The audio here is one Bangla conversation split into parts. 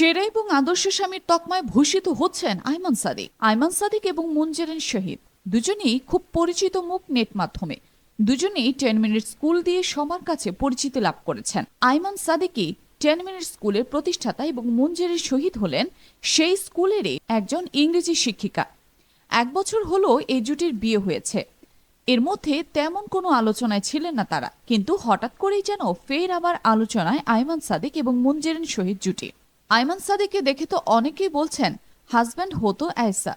সেরা এবং আদর্শ স্বামীর তকমায় ভূষিত হচ্ছেন আইমান সাদিক। আইমান সাদিক এবং মুনজেরিন শহীদ। দুজনেই খুব পরিচিত মুখ নেট মাধ্যমে। দুজনেই টেন মিনিট স্কুল দিয়ে সবার কাছে পরিচিতি লাভ করেছেন। আইমান সাদিকই টেন মিনিট স্কুলের প্রতিষ্ঠাতা এবং মুনজেরিন শহীদ হলেন সেই স্কুলেরই একজন ইংরেজি শিক্ষিকা। এক বছর হলো এই জুটির বিয়ে হয়েছে। এর মধ্যে তেমন কোনো আলোচনায় ছিলেন না তারা। কিন্তু হঠাৎ করেই যেন ফের আবার আলোচনায় আইমান সাদিক এবং মুনজেরিন শহীদ জুটি। আইমান সাদিককে দেখে তো অনেকেই বলছেন, হাজব্যান্ড হতো আয়সা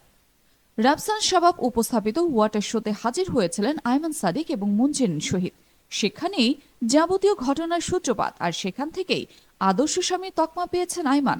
রাফসান শাবাব উপস্থাপিত ওয়াটার শোতে হাজির হয়েছিলেন আইমান সাদিক এবং মুনজেরিন শহীদ সেখানেই যাবতীয় ঘটনার সূত্রপাত আর সেখান থেকেই আদর্শ স্বামী তকমা পেয়েছেন আইমান।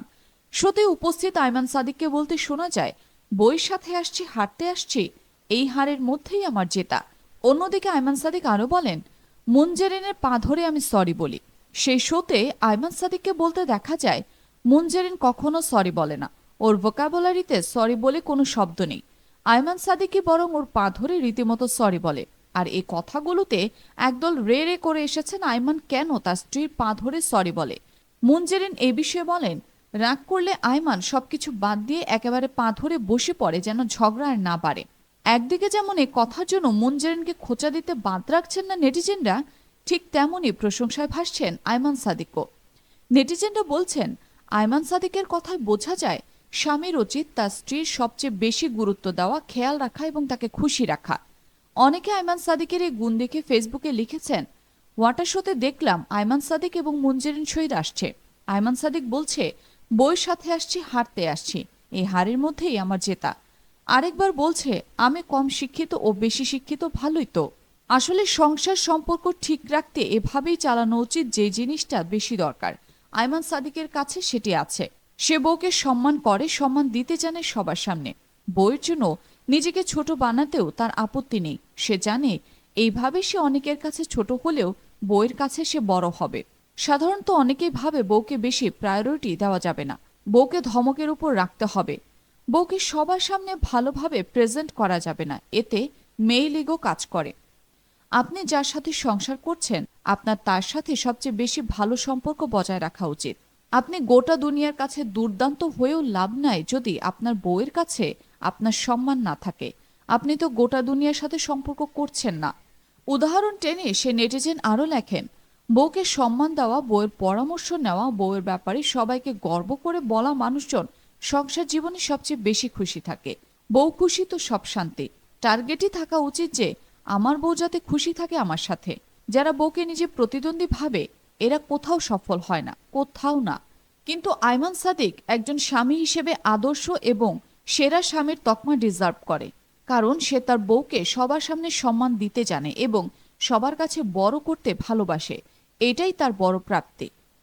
শোতে উপস্থিত আইমান সাদিককে বলতে শোনা যায়, বইয়ের সাথে আসছি, হাঁটতে আসছি, এই হারের মধ্যেই আমার জেতা। অন্যদিকে আইমান সাদিক আরও বলেন, মুনজেরিনের পা ধরে আমি সরি বলি। সেই শোতে আইমান সাদিককে বলতে দেখা যায় মুনজেরিন কখনো সরি বলে না। ওর ভোকাবুলারিতে সরি বলে কোনো শব্দ নেই। আয়মান সাদিকই বরং ওর পা ধরে রীতিমতো সরি বলে। আর এই কথাগুলোতে একদল রে রে করে এসেছেন আয়মান কেন তার স্ত্রীর পা ধরে সরি বলে। মুনজেরিন এ বিষয়ে বলেন, রাগ করলে আইমান সবকিছু বাদ দিয়ে একেবারে পা ধরে বসে পড়ে যেন ঝগড়া আর না বাড়ে একদিকে যেমন এ কথার জন্য মুনজেরিনকে খোঁচা দিতে বাদ রাখছেন না নেটিজেনরা, ঠিক তেমনই প্রশংসায় ভাসছেন আয়মান সাদিকও। নেটিজেনরা বলছেন আয়মান সাদিকের কথায় বোঝা যায়, স্বামীর উচিত তার স্ত্রীর সবচেয়ে বেশি গুরুত্ব দেওয়া, খেয়াল রাখা এবং তাকে খুশি রাখা। অনেকে আয়মান সাদিকের এই গুণ দেখে ফেসবুকে লিখেছেন, ওয়াটার শোতে দেখলাম আয়মান সাদিক এবং মুনজেরিন শহীদ আসছে। আয়মান সাদিক বলছে বইয়ের সাথে আসছি হারতে আসছি। এই হারের মধ্যেই আমার জেতা। আরেকবার বলছে, আমি কম শিক্ষিত ও বেশি শিক্ষিত, ভালোই তো। আসলে সংসার সম্পর্ক ঠিক রাখতে এভাবেই চালানো উচিত যে জিনিসটা বেশি দরকার। আয়মান সাদিকের কাছে সেটি আছে। সে বউকে সম্মান করে, সম্মান দিতে জানে সবার সামনে। বউয়ের জন্য নিজেকে ছোট বানাতেও তার আপত্তি নেই। সে জানে এইভাবে সে অনেকের কাছে ছোট হলেও বউয়ের কাছে সে বড় হবে। সাধারণত অনেকেই ভাবে বউকে বেশি প্রায়োরিটি দেওয়া যাবে না। বউকে ধমকের উপর রাখতে হবে। বউকে সবার সামনে ভালোভাবে প্রেজেন্ট করা যাবে না। এতে লিগও কাজ করে। আপনি যার সাথে সংসার করছেন, আপনার তার সাথে সবচেয়ে বেশি ভালো সম্পর্ক বজায় রাখা উচিত। আপনি গোটা দুনিয়ার কাছে দুর্দান্ত হয়েও লাভ নাই যদি আপনার বউয়ের কাছে আপনার সম্মান না থাকে। আপনি তো গোটা দুনিয়ার সাথে সম্পর্ক করছেন না। উদাহরণ টেনে সে নেটিজেন আরও লেখেন, বউকে সম্মান দেওয়া, বউয়ের পরামর্শ নেওয়া, বউয়ের ব্যাপারে সবাইকে গর্ব করে বলা মানুষজন সংসার জীবনে সবচেয়ে বেশি খুশি থাকে। বউ খুশি তো সব শান্তি। টার্গেটই থাকা উচিত যে আমার বউ যাতে খুশি থাকে আমার সাথে। যারা বউকে নিজে প্রতিদ্বন্দ্বী ভাবে, এরা কোথাও সফল হয় না, কোথাও না। কিন্তু আইমান সাদিক একজন স্বামী হিসেবে আদর্শ এবং সেরা স্বামীর তকমা ডিজার্ভ করে। কারণ সে তার বউকে সবার সামনে সম্মান দিতে জানে এবং সবার কাছে বড় করতে ভালোবাসে। এটাই তার বড় প্রাপ্তি।